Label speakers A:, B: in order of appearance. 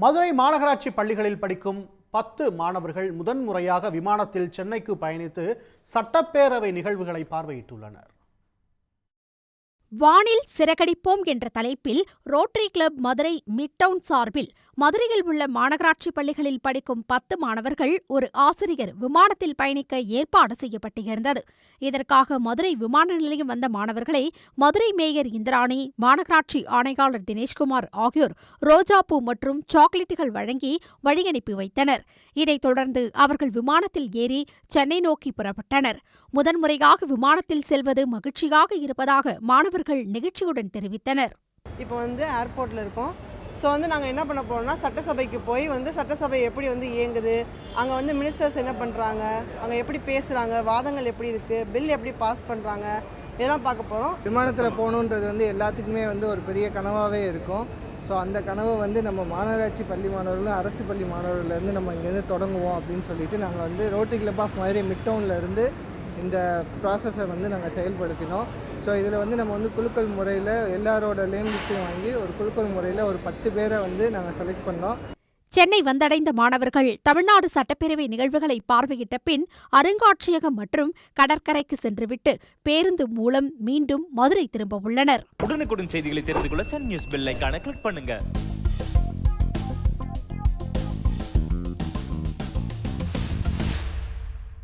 A: மதுரை மாநகராட்சி பள்ளிகளில் படிக்கும் பத்து மாணவர்கள் முதன்முறையாக விமானத்தில் சென்னைக்கு பயணித்து சட்டப்பேரவை நிகழ்வுகளை பார்வையிட்டுள்ளனர்.
B: வானில் சிறகடிப்போம் என்ற தலைப்பில் ரோட்டரி கிளப் மதுரை மிட்டவுன் சார்பில் மதுரையில் உள்ள மாநகராட்சி பள்ளிகளில் படிக்கும் பத்து மாணவர்கள் ஒரு ஆசிரியர் விமானத்தில் பயணிக்க ஏற்பாடு செய்யப்பட்டிருந்தது. இதற்காக மதுரை விமான நிலையம் வந்த மாணவர்களை மதுரை மேயர் இந்திராணி மாநகராட்சி ஆணையாளர் தினேஷ்குமார் ஆகியோர் ரோஜாப்பூ மற்றும் சாக்லேட்டுகள் வழங்கி வழியனுப்பி வைத்தனர். இதைத் தொடர்ந்து அவர்கள் விமானத்தில் ஏறி சென்னை நோக்கி புறப்பட்டனர். முதன்முறையாக விமானத்தில் செல்வது மகிழ்ச்சியாக இருப்பதாக மாணவர்கள் நெகிழ்ச்சியுடன் தெரிவித்தனர்.
C: இப்போ வந்து ஏர்போர்ட்டில் இருக்கோம். ஸோ வந்து நாங்கள் என்ன பண்ண போகிறோம்னா சட்டசபைக்கு போய் வந்து சட்டசபை எப்படி வந்து இயங்குது அங்கே வந்து மினிஸ்டர்ஸ் என்ன பண்ணுறாங்க அங்கே எப்படி பேசுகிறாங்க வாதங்கள் எப்படி இருக்குது பில் எப்படி பாஸ் பண்ணுறாங்க இதெல்லாம் பார்க்க போகிறோம்
D: விமானத்தில் போகணுன்றது வந்து எல்லாத்துக்குமே வந்து ஒரு பெரிய கனவாகவே இருக்கும். ஸோ அந்த கனவை வந்து நம்ம மாநகராட்சி பள்ளி மாணவர்களும் அரசு பள்ளி மாணவர்கள்லேருந்து நம்ம இங்கேருந்து தொடங்குவோம் அப்படின்னு சொல்லிட்டு நாங்கள் வந்து ரோட்டரி கிளப் ஆஃப் மதுரை மிட்டவுனில் இருந்து இந்த ப்ராசஸை வந்து நாங்கள் செயல்படுத்தினோம். ஸோ இதில் வந்து நம்ம வந்து குலுக்கல் முறையில் எல்லாரோட நேம் வாங்கி ஒரு குலுக்கல் முறையில் ஒரு பத்து பேரை வந்து நாங்கள் செலக்ட் பண்ணோம்.
B: சென்னை வந்தடைந்த மாணவர்கள் தமிழ்நாடு சட்டப்பேரவை நிகழ்வுகளை பார்வையிட்ட பின் அருங்காட்சியகம் மற்றும் கடற்கரைக்கு சென்றுவிட்டு பேருந்து மூலம் மீண்டும் மதுரை திரும்ப உள்ளனர்.
E: உடனுக்குடன் செய்திகளை தெரிந்து கொள்ள சன் நியூஸ் பெல் ஐகானை கிளிக் பண்ணுங்க.